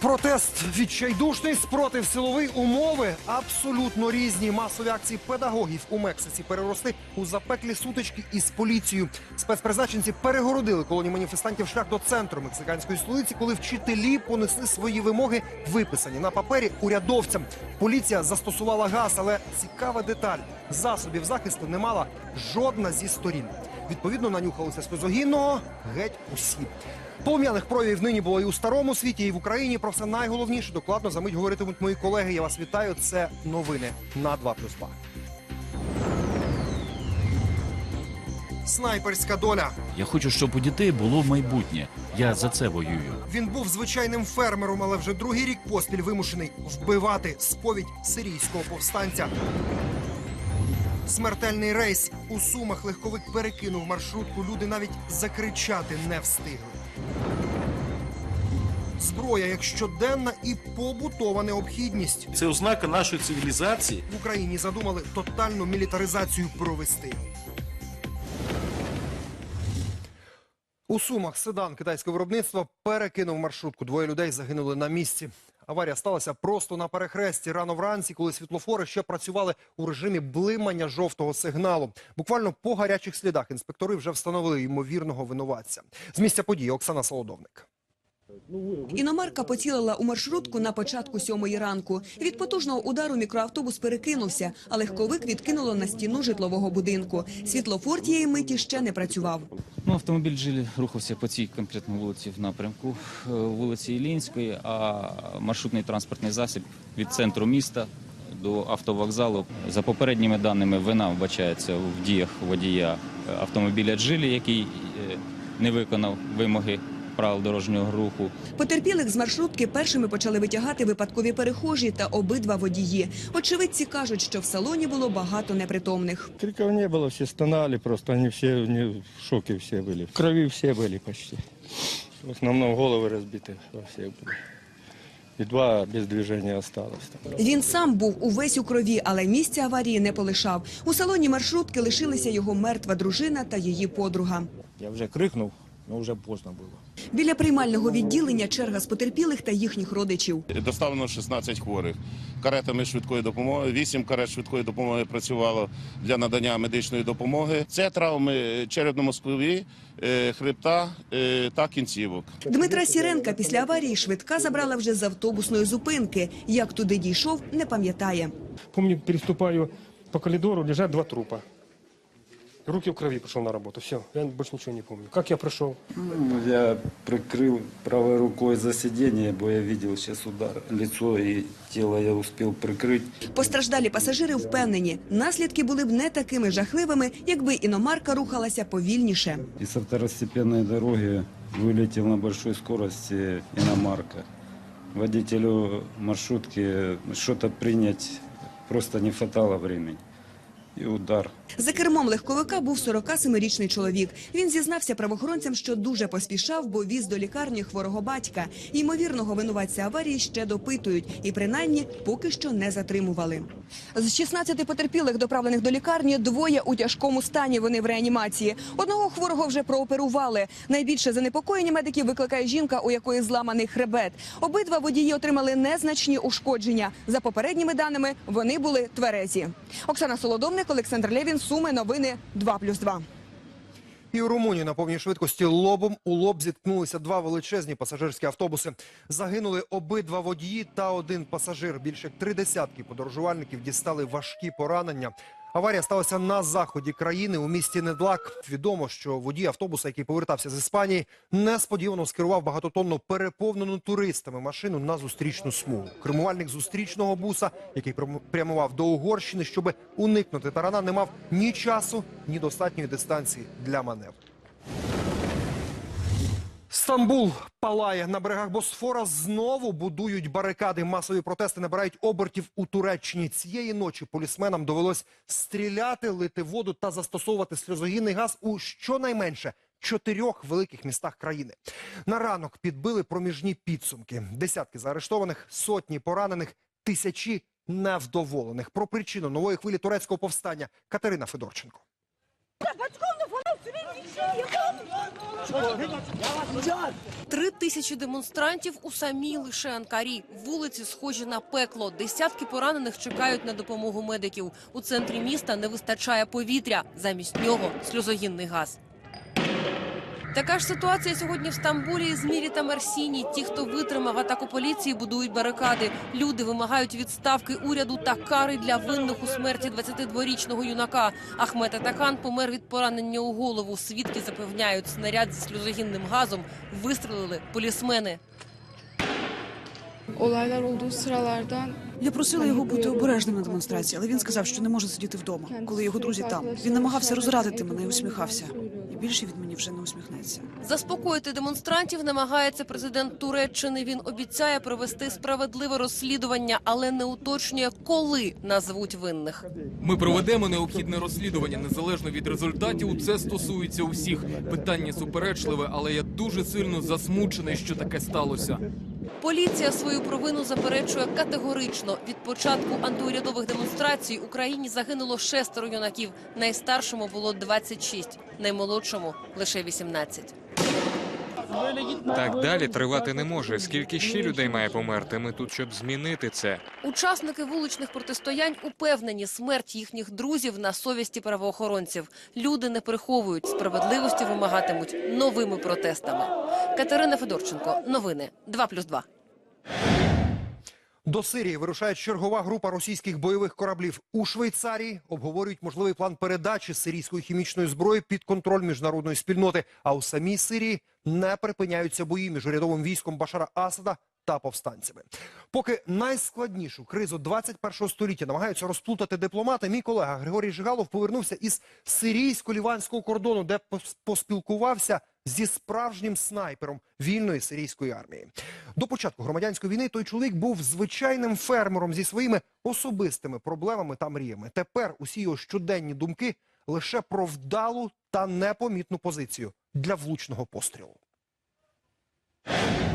Протест відчайдушний спротив силовий умови абсолютно різні. Масові акції педагогів у Мексиці переросли у запеклі сутички із поліцією. Спецпризначенці перегородили колоні маніфестантів шлях до центру мексиканської столиці, коли вчителі понесли свої вимоги, виписані на папері урядовцям. Поліція застосувала газ, але цікава деталь: засобів захисту не мала жодна зі сторін. Відповідно, нанюхалися сльозогінного геть усі. Полум'яних проявів нині було і у старому світі, і в Україні. Про все найголовніше докладно за мить говоритимуть мої колеги. Я вас вітаю. Це новини на 2+,2. Снайперська доля. Я хочу, щоб у дітей було майбутнє. Я за це воюю. Він був звичайним фермером, але вже другий рік поспіль вимушений вбивати сповідь сирійського повстанця. Смертельний рейс у сумах легковик перекинув маршрутку. Люди навіть закричати не встигли. Зброя як щоденна і побутова необхідність. Це ознака нашої цивілізації. В Україні задумали тотальну мілітаризацію провести. У Сумах седан китайського виробництва перекинув маршрутку. Двоє людей загинули на місці. Аварія сталася просто на перехресті рано вранці, коли світлофори ще працювали у режимі блимання жовтого сигналу. Буквально по гарячих слідах інспектори вже встановили ймовірного винуватця. З місця події Оксана Солодовник. Іномарка поцілила у маршрутку на початку сьомої ранку. Від потужного удару мікроавтобус перекинувся, а легковик відкинуло на стіну житлового будинку. Світлофор тієї миті ще не працював. Ну, автомобіль «Джилі» рухався по цій конкретно вулиці в напрямку е, вулиці Ілінської, а маршрутний транспортний засіб від центру міста до автовокзалу. За попередніми даними, вина вбачається в діях водія автомобіля «Джилі», який е, не виконав вимоги правил дорожнього руху. Потерпілих з маршрутки першими почали витягати випадкові перехожі та обидва водії. Очевидці кажуть, що в салоні було багато непритомних. Криков не было, все стонали просто, они все не, в шоке все были. В крови все были почти. В основном головы разбиты во всех были. И два без движения осталось. Там. Він сам був увесь у крові, але місця аварії не полишав. У салоні маршрутки лишилися його мертва дружина та її подруга. Я вже крикнув, але вже поздно було. Біля приймального відділення черга з потерпілих та їхніх родичів. Доставлено 16 хворих каретами швидкої допомоги. 8 карет швидкої допомоги працювало для надання медичної допомоги. Це травми черепно-мозкові, е, хребта е, та кінцівок. Дмитра Сіренка після аварії швидка забрала вже з автобусної зупинки. Як туди дійшов, не пам'ятає. Помню, переступаю по коридору, лежат два трупа. Руки в крови пошел на работу. Все, я больше ничего не помню. Как я прошел? Ну, Я прикрыл правой рукой за сиденье, бо я видел сейчас удар. Лицо и тело я успел прикрыть. Постраждалі пасажири впевнені, наслідки були б не такими жахливими, якби іномарка рухалася повільніше. И со второстепенной дороги вылетел на большой скорости иномарка. Водителю маршрутки что-то принять просто не хватало времени. И удар. За кермом легковика був 47-річний чоловік. Він зізнався правоохоронцям, що дуже поспішав, бо віз до лікарні хворого батька. Ймовірного винуватця аварії ще допитують і принаймні поки що не затримували. З 16 потерпілих, доправлених до лікарні, двоє у тяжкому стані. Вони в реанімації. Одного хворого вже прооперували. Найбільше занепокоєння медиків викликає жінка, у якої зламаний хребет. Обидва водії отримали незначні ушкодження. За попередніми даними, вони були тверезі. Оксана Солодовник, Олександр Лєвін, Суми, новини 2+,2. І у Румунії на повній швидкості лобом у лоб зіткнулися два величезні пасажирські автобуси. Загинули обидва водії та один пасажир. Більше три десятки подорожувальників дістали важкі поранення. Аварія сталася на заході країни у місті Недлак. Відомо, що водій автобуса, який повертався з Іспанії, несподівано скерував багатотонну переповнену туристами машину на зустрічну смугу. Кермувальник зустрічного буса, який прям- прямував до Угорщини, щоб уникнути тарана, не мав ні часу, ні достатньої дистанції для маневру. Стамбул палає на берегах Босфора. Знову будують барикади. Масові протести набирають обертів у Туреччині. Цієї ночі полісменам довелось стріляти, лити воду та застосовувати сльозогінний газ у щонайменше чотирьох великих містах країни. На ранок підбили проміжні підсумки. Десятки заарештованих, сотні поранених, тисячі невдоволених. Про причину нової хвилі турецького повстання Катерина Федорченко. Три тисячі демонстрантів у самій лише Анкарі. Вулиці схожі на пекло. Десятки поранених чекають на допомогу медиків. У центрі міста не вистачає повітря. Замість нього сльозогінний газ. Така ж ситуація сьогодні в Стамбулі з Мірі та Мерсіні. Ті, хто витримав атаку поліції, будують барикади. Люди вимагають відставки уряду та кари для винних у смерті 22-річного юнака. Ахмед Атакан помер від поранення у голову. Свідки запевняють, снаряд зі сльозогінним газом вистрелили полісмени. Olaylar olduğu sıralardan Я просила його бути обережним на демонстрації, але він сказав, що не може сидіти вдома, коли його друзі там. Він намагався розрадити мене і усміхався. І більше від мені вже не усміхнеться. Заспокоїти демонстрантів намагається президент Туреччини. Він обіцяє провести справедливе розслідування, але не уточнює, коли назвуть винних. Ми проведемо необхідне розслідування незалежно від результатів. Це стосується усіх. Питання суперечливе, але я дуже сильно засмучений, що таке сталося. Поліція свою провину заперечує категорично. Від початку антиурядових демонстрацій Україні загинуло шестеро юнаків. Найстаршому було 26, наймолодшому лише 18. Так далі тривати не може. Скільки ще людей має померти? Ми тут, щоб змінити це. Учасники вуличних протистоянь упевнені, смерть їхніх друзів на совісті правоохоронців. Люди не приховують справедливості, вимагатимуть новими протестами. Катерина Федорченко, новини 2+,2. До Сирії вирушає чергова група російських бойових кораблів. У Швейцарії обговорюють можливий план передачі сирійської хімічної зброї під контроль міжнародної спільноти. А у самій Сирії не припиняються бої між урядовим військом Башара Асада та повстанцями. Поки найскладнішу кризу 21-го століття намагаються розплутати дипломати, мій колега Григорій Жигалов повернувся із сирійсько-ліванського кордону, де пос- поспілкувався зі справжнім снайпером вільної сирійської армії. До початку громадянської війни той чоловік був звичайним фермером зі своїми особистими проблемами та мріями. Тепер усі його щоденні думки лише про вдалу та непомітну позицію для влучного пострілу.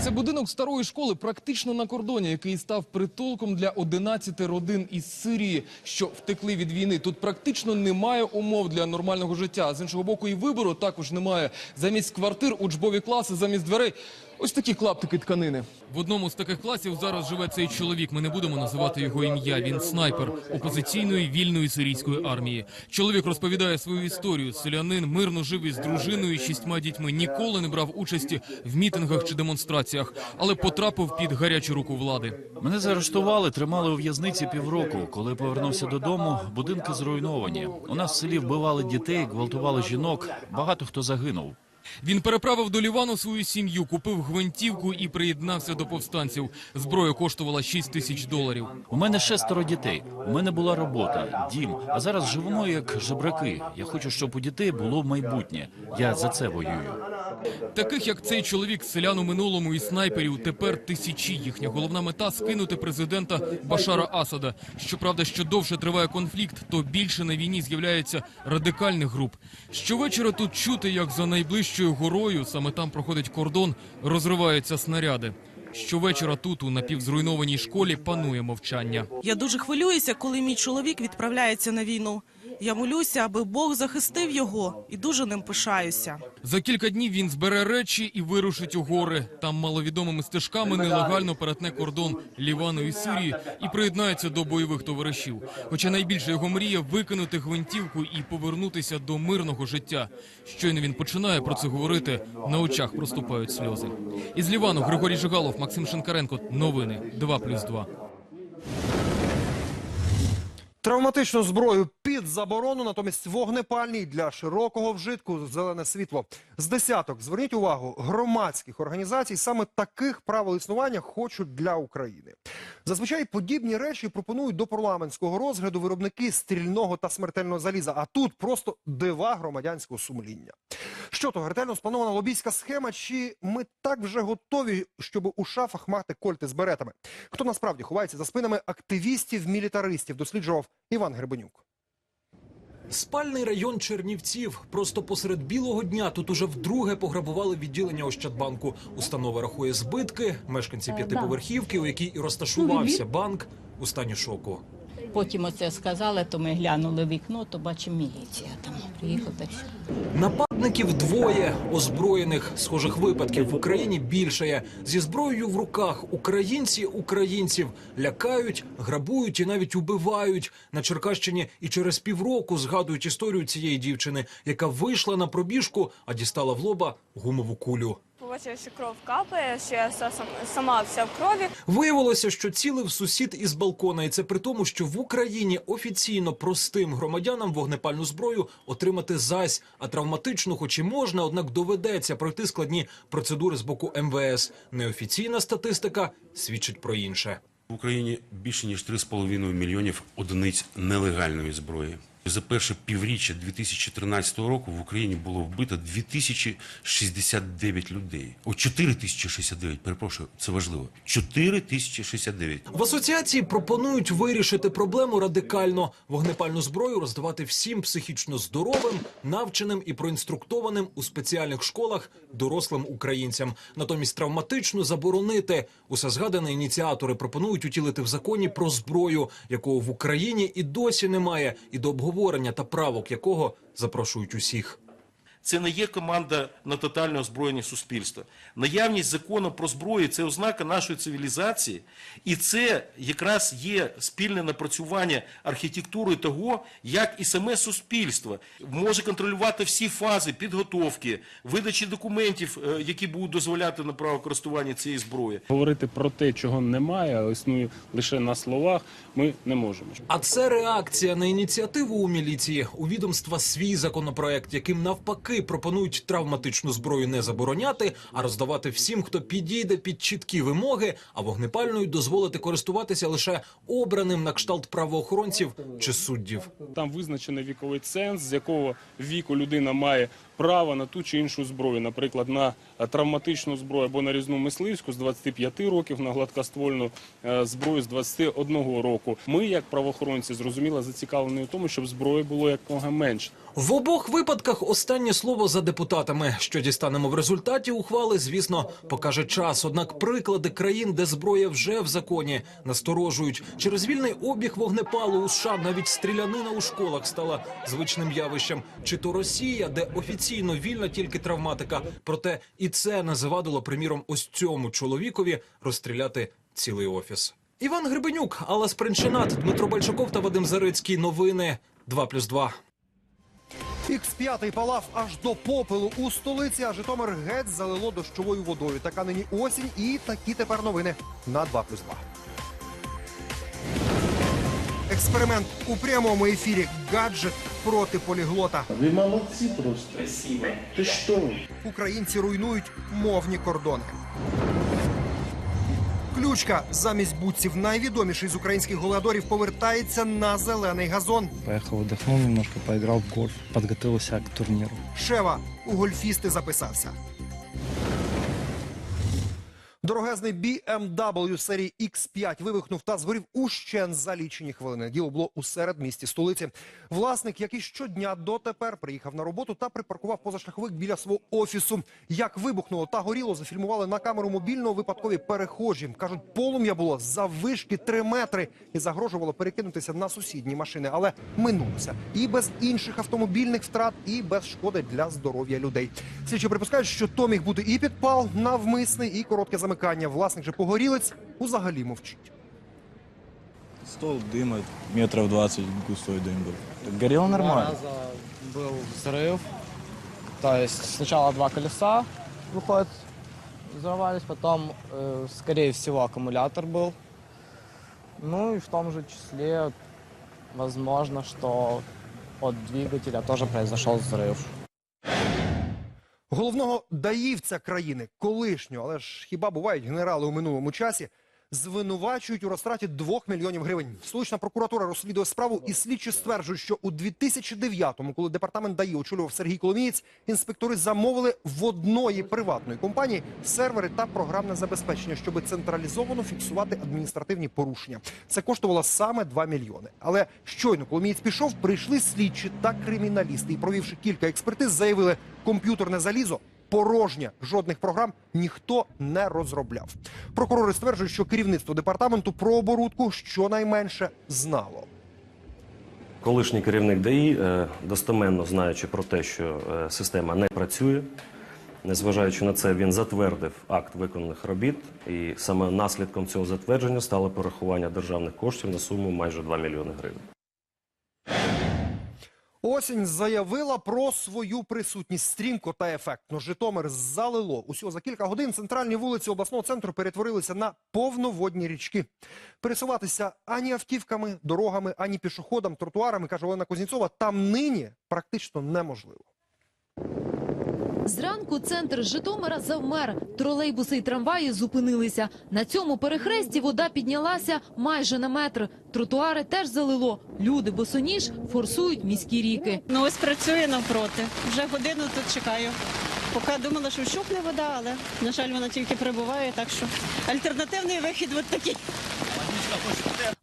Це будинок старої школи практично на кордоні, який став притулком для 11 родин із Сирії, що втекли від війни. Тут практично немає умов для нормального життя. З іншого боку, і вибору також немає. Замість квартир учбові класи, замість дверей. Ось такі клаптики тканини. В одному з таких класів зараз живе цей чоловік. Ми не будемо називати його ім'я. Він снайпер опозиційної вільної сирійської армії. Чоловік розповідає свою історію. Селянин мирно жив із дружиною і шістьма дітьми. Ніколи не брав участі в мітингах чи демонстраціях, але потрапив під гарячу руку влади. Мене заарештували, тримали у в'язниці півроку. Коли повернувся додому, будинки зруйновані. У нас в селі вбивали дітей, гвалтували жінок. Багато хто загинув. Він переправив до Лівану свою сім'ю, купив гвинтівку і приєднався до повстанців. Зброя коштувала 6 тисяч доларів. У мене шестеро дітей. У мене була робота, дім. А зараз живемо як жебраки. Я хочу, щоб у дітей було майбутнє. Я за це воюю. Таких як цей чоловік, селян у минулому і снайперів, тепер тисячі. Їхня головна мета скинути президента Башара Асада. Щоправда, що довше триває конфлікт, то більше на війні з'являється радикальних груп. Щовечора тут чути, як за найближчою горою, саме там проходить кордон, розриваються снаряди. Щовечора тут, у напівзруйнованій школі, панує мовчання. Я дуже хвилююся, коли мій чоловік відправляється на війну. Я молюся, аби Бог захистив його, і дуже ним пишаюся. За кілька днів він збере речі і вирушить у гори. Там маловідомими стежками нелегально перетне кордон Лівану і Сирії і приєднається до бойових товаришів. Хоча найбільша його мрія викинути гвинтівку і повернутися до мирного життя. Щойно він починає про це говорити. На очах проступають сльози. Із Лівану Григорій Жигалов, Максим Шинкаренко. Новини 2+,2. Травматичну зброю під заборону, натомість вогнепальній для широкого вжитку зелене світло. З десяток, зверніть увагу, громадських організацій саме таких правил існування хочуть для України. Зазвичай подібні речі пропонують до парламентського розгляду виробники стрільного та смертельного заліза. А тут просто дива громадянського сумління. Що то ретельно спланована лобійська схема, чи ми так вже готові, щоб у шафах мати кольти з беретами? Хто насправді ховається за спинами активістів-мілітаристів, досліджував Іван Гребенюк. Спальний район Чернівців. Просто посеред білого дня тут уже вдруге пограбували відділення Ощадбанку. Установа рахує збитки. Мешканці п'ятиповерхівки, у якій і розташувався банк, у стані шоку. Потім оце сказали, то ми глянули вікно, то бачимо міліція там приїхала. Нападників двоє озброєних. Схожих випадків в Україні більшає. Зі зброєю в руках українці українців лякають, грабують і навіть убивають. На Черкащині і через півроку згадують історію цієї дівчини, яка вийшла на пробіжку, а дістала в лоба гумову кулю. Ось кров капає, що я са- сам- сама вся в крові. Виявилося, що цілив сусід із балкона, і це при тому, що в Україні офіційно простим громадянам вогнепальну зброю отримати зась, а травматичну, хоч і можна, однак доведеться пройти складні процедури з боку МВС. Неофіційна статистика свідчить про інше. В Україні більше ніж 3,5 мільйонів одиниць нелегальної зброї. За перше півріччя 2013 року в Україні було вбито 2069 людей. О, 4069, перепрошую, це важливо. 4069. В асоціації пропонують вирішити проблему радикально: вогнепальну зброю роздавати всім психічно здоровим, навченим і проінструктованим у спеціальних школах дорослим українцям. Натомість травматичну заборонити. Усе згадане ініціатори пропонують утілити в законі про зброю, якого в Україні і досі немає, і до обговорення та правок якого запрошують усіх. Це не є команда на тотальне озброєння суспільства. Наявність закону про зброю це ознака нашої цивілізації, і це якраз є спільне напрацювання архітектури того, як і саме суспільство може контролювати всі фази підготовки, видачі документів, е, які будуть дозволяти на право користування цієї зброї. Говорити про те, чого немає, а існує лише на словах, ми не можемо. А це реакція на ініціативу у міліції. У відомства свій законопроект, яким навпаки пропонують травматичну зброю не забороняти, а роздавати всім, хто підійде під чіткі вимоги, а вогнепальною дозволити користуватися лише обраним на кшталт правоохоронців чи суддів. Там визначений віковий ценз, з якого віку людина має право на ту чи іншу зброю, наприклад, на е, травматичну зброю або нарізну мисливську з 25 років, на гладкоствольну е, зброю з 21 року. Ми, як правоохоронці, зрозуміло зацікавлені в тому, щоб зброї було якомога менше. В обох випадках останнє слово за депутатами. Що дістанемо в результаті ухвали, звісно, покаже час. Однак приклади країн, де зброя вже в законі, насторожують. Через вільний обіг вогнепалу у США навіть стрілянина у школах стала звичним явищем. Чи то Росія, де офіційно вільна тільки травматика. Проте і це не завадило, приміром, ось цьому чоловікові розстріляти цілий офіс. Іван Гребенюк, Алла Спринчинат, Дмитро Бальчаков та Вадим Зарицький. Новини 2+,2. Х5 палав аж до попелу у столиці, а Житомир геть залило дощовою водою. Така нині осінь і такі тепер новини на 2 плюс 2. Експеримент у прямому ефірі. Гаджет проти поліглота. Ви молодці просто. Спасибо. Ти що? Українці руйнують мовні кордони. Ключка замість бутсів найвідоміший з українських голеадорів повертається на зелений газон. Поехал, отдохнул немножко, поиграл в гольф, подготовился к турниру. Шева у гольфісти записався. Дорогезний BMW серії X5 вибухнув та згорів ущен за лічені хвилини. Діло було у середмісті столиці. Власник, який щодня дотепер приїхав на роботу та припаркував позашляховик біля свого офісу. Як вибухнуло та горіло, зафільмували на камеру мобільного випадкові перехожі. Кажуть, полум'я було заввишки 3 метри і загрожувало перекинутися на сусідні машини. Але минулося і без інших автомобільних втрат, і без шкоди для здоров'я людей. Слідчі припускають, що то міг бути і підпал навмисний, і коротке замикання Власник же погорілець взагалі мовчить. Стол дыма, метров 20 густой дым был. Горело Два нормально. раза был взрыв. То есть сначала два колеса, выходит, взорвались, потом, э, скорее всего, аккумулятор был. Ну и в том же числе, возможно, что от двигателя тоже произошел взрыв. Головного даївця країни, колишнього, але ж хіба бувають генерали у минулому часі, звинувачують у розтраті 2 мільйонів гривень. Столична прокуратура розслідує справу і слідчі стверджують, що у 2009-му, коли департамент ДАІ очолював Сергій Коломієць, інспектори замовили в одної приватної компанії сервери та програмне забезпечення, щоб централізовано фіксувати адміністративні порушення. Це коштувало саме 2 мільйони. Але щойно Коломієць пішов, прийшли слідчі та криміналісти і, провівши кілька експертиз, заявили, комп'ютерне залізо порожнє. Жодних програм ніхто не розробляв. Прокурори стверджують, що керівництво департаменту про оборудку щонайменше знало. Колишній керівник ДАІ, е, достеменно знаючи про те, що е, система не працює, незважаючи на це, він затвердив акт виконаних робіт, і саме наслідком цього затвердження стало перерахування державних коштів на суму майже 2 мільйони гривень. Осінь заявила про свою присутність стрімко та ефектно. Житомир залило. Усього за кілька годин центральні вулиці обласного центру перетворилися на повноводні річки. Пересуватися ані автівками, дорогами, ані пішоходам, тротуарами, каже Олена Кузнєцова, там нині практично неможливо. Зранку центр Житомира завмер. Тролейбуси і трамваї зупинилися. На цьому перехресті вода піднялася майже на метр. Тротуари теж залило. Люди босоніж форсують міські ріки. Ну ось працює навпроти. Вже годину тут чекаю. Поки думала, що вщухне вода, але на жаль, вона тільки прибуває. Так що альтернативний вихід от такий.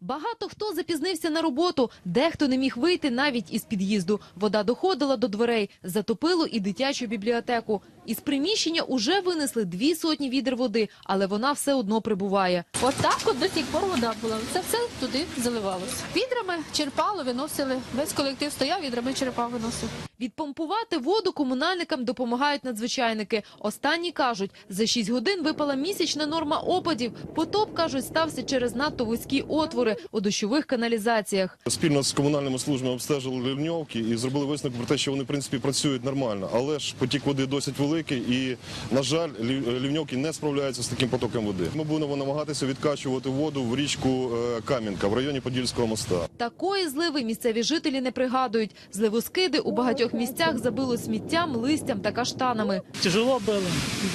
Багато хто запізнився на роботу, дехто не міг вийти навіть із під'їзду. Вода доходила до дверей, затопило і дитячу бібліотеку. Із приміщення уже винесли дві сотні відер води, але вона все одно прибуває. Отак от до сих пор вода була. Це все туди заливалося. Відрами черпало, виносили. Весь колектив стояв, відрами черпав, виносив. Відпомпувати воду комунальникам допомагають надзвичайники. Останні кажуть, за 6 годин випала місячна норма опадів. Потоп, кажуть, стався через надто вузькі отвори у дощових каналізаціях. Спільно з комунальними службами обстежили рівньовки і зробили висновок про те, що вони в принципі працюють нормально. Але ж потік води досить великий, і на жаль, лів- рівньовки не справляються з таким потоком води. Ми будемо намагатися відкачувати воду в річку е, Кам'янка в районі Подільського моста. Такої зливи місцеві жителі не пригадують. Зливоскиди у багатьох місцях забило сміттям, листям та каштанами. Тяжело было.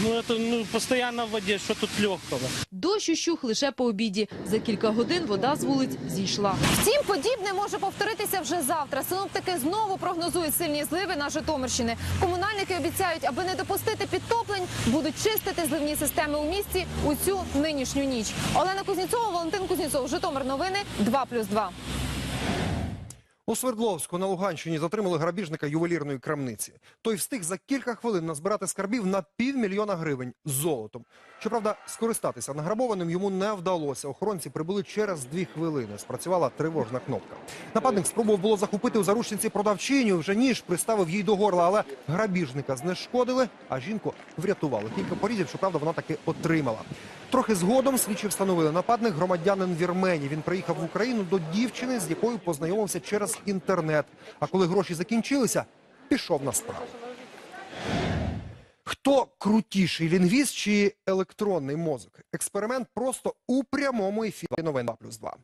Ну, это ну, постоянно в воде, что тут легкого. Дощ ущух лише по обіді. За кілька годин вода з вулиць зійшла. Втім, подібне може повторитися вже завтра. Синоптики знову прогнозують сильні зливи на Житомирщини. Комунальники обіцяють, аби не допустити підтоплень, будуть чистити зливні системи у місті у цю нинішню ніч. Олена Кузнєцова, Валентин Кузнєцов, Житомир новини 2+,2. У Свердловську на Луганщині затримали грабіжника ювелірної крамниці. Той встиг за кілька хвилин назбирати скарбів на півмільйона гривень золотом. Щоправда, скористатися награбованим йому не вдалося. Охоронці прибули через дві хвилини. Спрацювала тривожна кнопка. Нападник спробував було захопити у заручниці продавчиню. Вже ніж приставив їй до горла, але грабіжника знешкодили, а жінку врятували. Кілька порізів, щоправда, вона таки отримала. Трохи згодом слідчі встановили нападник громадянин Вірменії. Він приїхав в Україну до дівчини, з якою познайомився через інтернет. А коли гроші закінчилися, пішов на справу. Хто крутіший лінгвіст чи електронний мозок? Експеримент просто у прямому ефірі новин 2 плюс 2.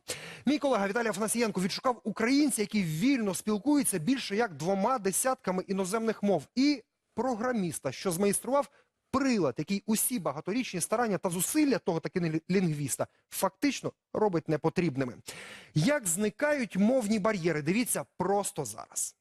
Мій колега Віталій Афанасієнко відшукав українця, які вільно спілкуються більше як двома десятками іноземних мов, і програміста, що змайстрував прилад, який усі багаторічні старання та зусилля того таки лінгвіста фактично робить непотрібними. Як зникають мовні бар'єри? Дивіться просто зараз.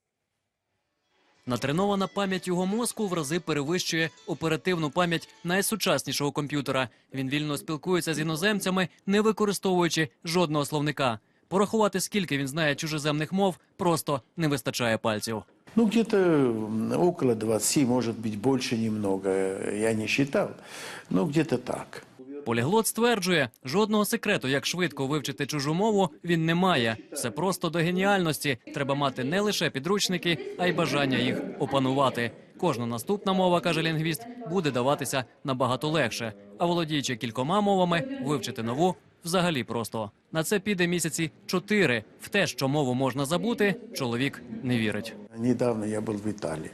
Натренована пам'ять його мозку в рази перевищує оперативну пам'ять найсучаснішого комп'ютера. Він вільно спілкується з іноземцями, не використовуючи жодного словника. Порахувати, скільки він знає чужеземних мов, просто не вистачає пальців. Ну, где-то около 20, может быть, больше немного. Я не считал. Ну, где-то так. Поліглот стверджує, жодного секрету, як швидко вивчити чужу мову, він не має. Все просто до геніальності. Треба мати не лише підручники, а й бажання їх опанувати. Кожна наступна мова, каже лінгвіст, буде даватися набагато легше. А володіючи кількома мовами, вивчити нову взагалі просто. На це піде місяці чотири. В те, що мову можна забути, чоловік не вірить. Недавно я был в Италии.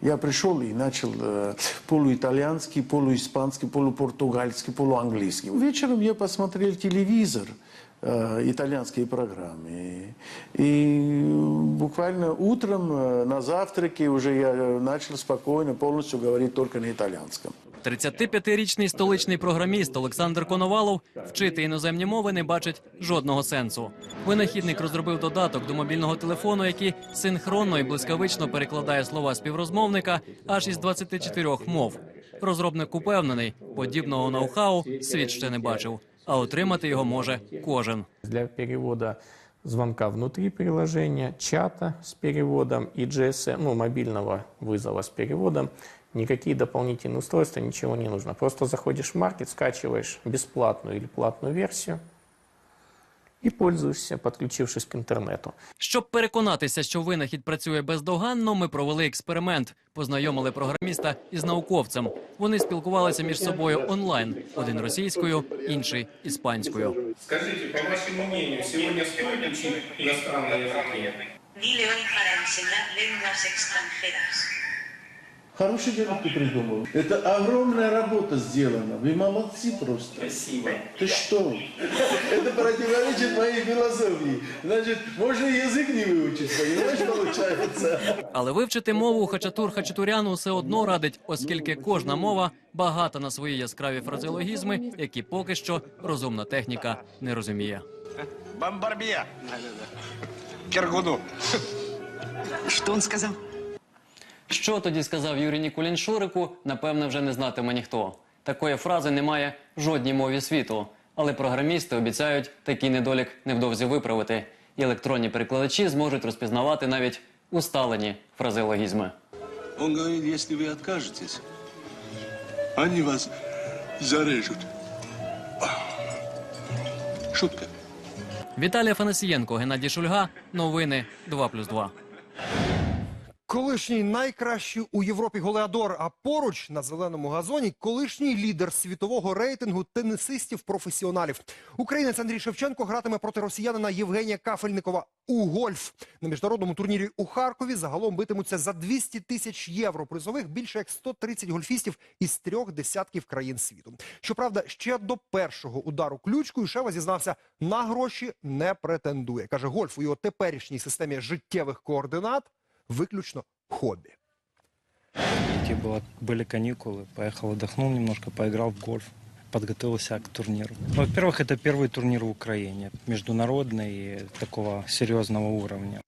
Я пришел и начал э, полуитальянский, полуиспанский, полупортугальский, полуанглийский. Вечером я посмотрел телевизор, э, итальянские программы. И буквально утром э, на завтраке уже я начал спокойно полностью говорить только на итальянском. 35-річний столичний програміст Олександр Коновалов вчити іноземні мови не бачить жодного сенсу. Винахідник розробив додаток до мобільного телефону, який синхронно і блискавично перекладає слова співрозмовника аж із 24 мов. Розробник упевнений, подібного ноу-хау світ ще не бачив, а отримати його може кожен. Для перевода звонка внутри приложения, чата с переводом и GSM, ну, мобильного вызова с переводом, никакие дополнительные устройства, ничего не нужно. Просто заходишь в маркет, скачиваешь бесплатную или платную версию, и пользуешься, подключившись к интернету. Щоб переконатися, що винахід працює бездоганно, ми провели експеримент. Познайомили програміста із науковцем. Вони спілкувалися між собою онлайн: один російською, інший іспанською. Скажите, по вашему мнению, сегодня стоит учить иностранные языки? Dile hoy para enseñar lenguas extranjeras. Хороший дело ты придумал. Это огромная работа сделана. Вы молодцы просто. Спасибо. Ты что? Это противоречит моей философии. Значит, можно и язык не выучить, понимаешь, получается? Але вивчити мову Хачатур Хачатуряну все одно радить, оскільки кожна мова багата на свої яскраві фразеологізми, які поки що розумна техніка не розуміє. Бомбарбье. Киргуду. Що він сказав? Що тоді сказав Юрій Нікулін Шурику, напевне, вже не знатиме ніхто. Такої фрази немає в жодній мові світу. Але програмісти обіцяють такий недолік невдовзі виправити. І електронні перекладачі зможуть розпізнавати навіть усталені фразеологізми. Он говорит, если вы откажетесь, они вас зарежут. Шутка. Віталій Афанасієнко, Геннадій Шульга. Новини 2+,2. Колишній найкращий у Європі голеадор, а поруч на зеленому газоні колишній лідер світового рейтингу тенісистів-професіоналів. Українець Андрій Шевченко гратиме проти росіянина Євгенія Кафельникова у гольф. На міжнародному турнірі у Харкові загалом битимуться за 200 тисяч євро. Призових більше як 130 гольфістів із трьох десятків країн світу. Щоправда, ще до першого удару ключкою Шева зізнався, на гроші не претендує. Каже, гольф у його теперішній системі життєвих координат виключно хобі. Дети было, были каникулы, поехал отдохнул немножко, поиграл в гольф, подготовился к турниру. Ну, Во-первых, это первый турнир в Украине, международный, и такого серьезного уровня.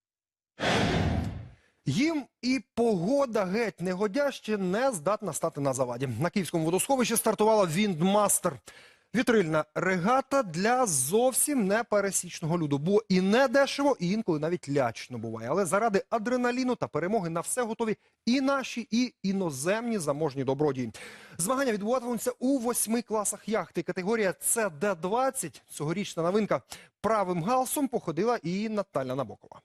Їм і погода геть негодяще не здатна стати на заваді. На київському водосховищі стартувала Віндмастер. Вітрильна регата для зовсім непересічного люду. Бо і не дешево, і інколи навіть лячно буває. Але заради адреналіну та перемоги на все готові і наші, і іноземні заможні добродії. Змагання відбуватимуться у восьми класах яхти. Категорія СД-20. Цьогорічна новинка. Правим галсом походила і Наталя Набокова.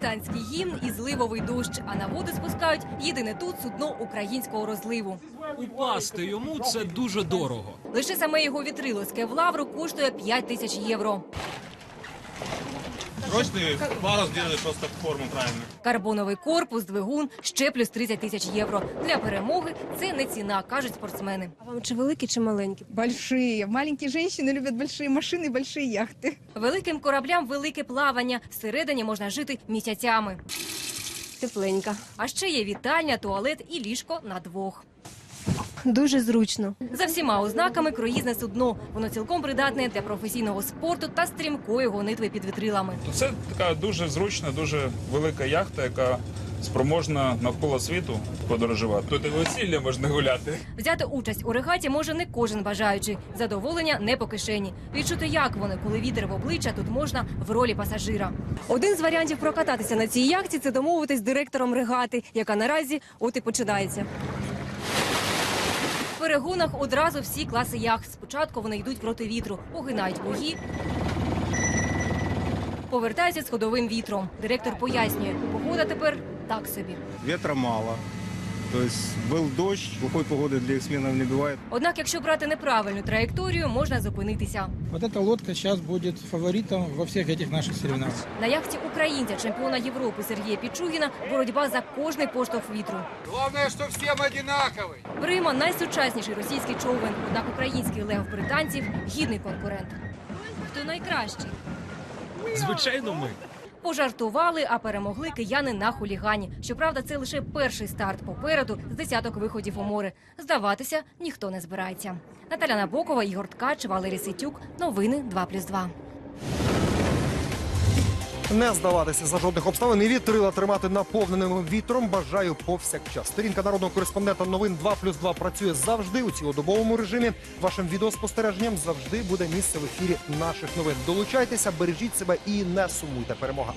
Британський гімн і зливовий дощ, а на воду спускають єдине тут судно українського розливу. Упасти йому це дуже дорого. Лише саме його вітрило з Кевлавру коштує 5 тисяч євро. Срочный парус сделали просто форму правильно. Карбоновий корпус, двигун, ще плюс 30 тисяч євро. Для перемоги це не ціна, кажуть спортсмени. А вам чи великі, чи маленькі? Большие. Маленькие женщины любят большие машины, большие яхты. Великим кораблям велике плавання. Всередині можна жити місяцями. Тепленько. А ще є вітальня, туалет і ліжко на двох. Дуже зручно. За всіма ознаками круїзне судно. Воно цілком придатне для професійного спорту та стрімкої гонитви під вітрилами. Це така дуже зручна, дуже велика яхта, яка спроможна навколо світу подорожувати. Тут і весілля можна гуляти. Взяти участь у регаті може не кожен бажаючий. Задоволення не по кишені. Відчути, як вони, коли вітер в обличчя, тут можна в ролі пасажира. Один з варіантів прокататися на цій яхті це домовитись з директором регати, яка наразі от і починається. Перегонах одразу всі класи яхт. Спочатку вони йдуть проти вітру, огинають бої, повертаються з ходовим вітром. Директор пояснює, погода тепер так собі. Вітра мало. То есть был дождь, плохой погоды для эксменов не бывает. Однак, якщо брати неправильну траєкторію, можна зупинитися. Вот эта лодка сейчас будет фаворитом во всех этих наших соревнованиях. На яхті українця, чемпіона Європи Сергія Пічугіна, боротьба за кожний поштовх вітру. Главное, что всем одинаковый. Прима найсучасніший російський човен, однак український лев британців гідний конкурент. Хто найкращий? Звичайно, ми. Пожартували, а перемогли кияни на хулігані. Щоправда, це лише перший старт попереду з десяток виходів у море. Здаватися ніхто не збирається. Наталя Набокова, Ігор Ткач, Валерій Ситюк. Новини 2+,2. Не здаватися за жодних обставин і вітрила тримати наповненим вітром бажаю повсякчас. Сторінка народного кореспондента новин 2 плюс 2 працює завжди у цілодобовому режимі. Вашим відеоспостереженням завжди буде місце в ефірі наших новин. Долучайтеся, бережіть себе і не сумуйте. Перемога.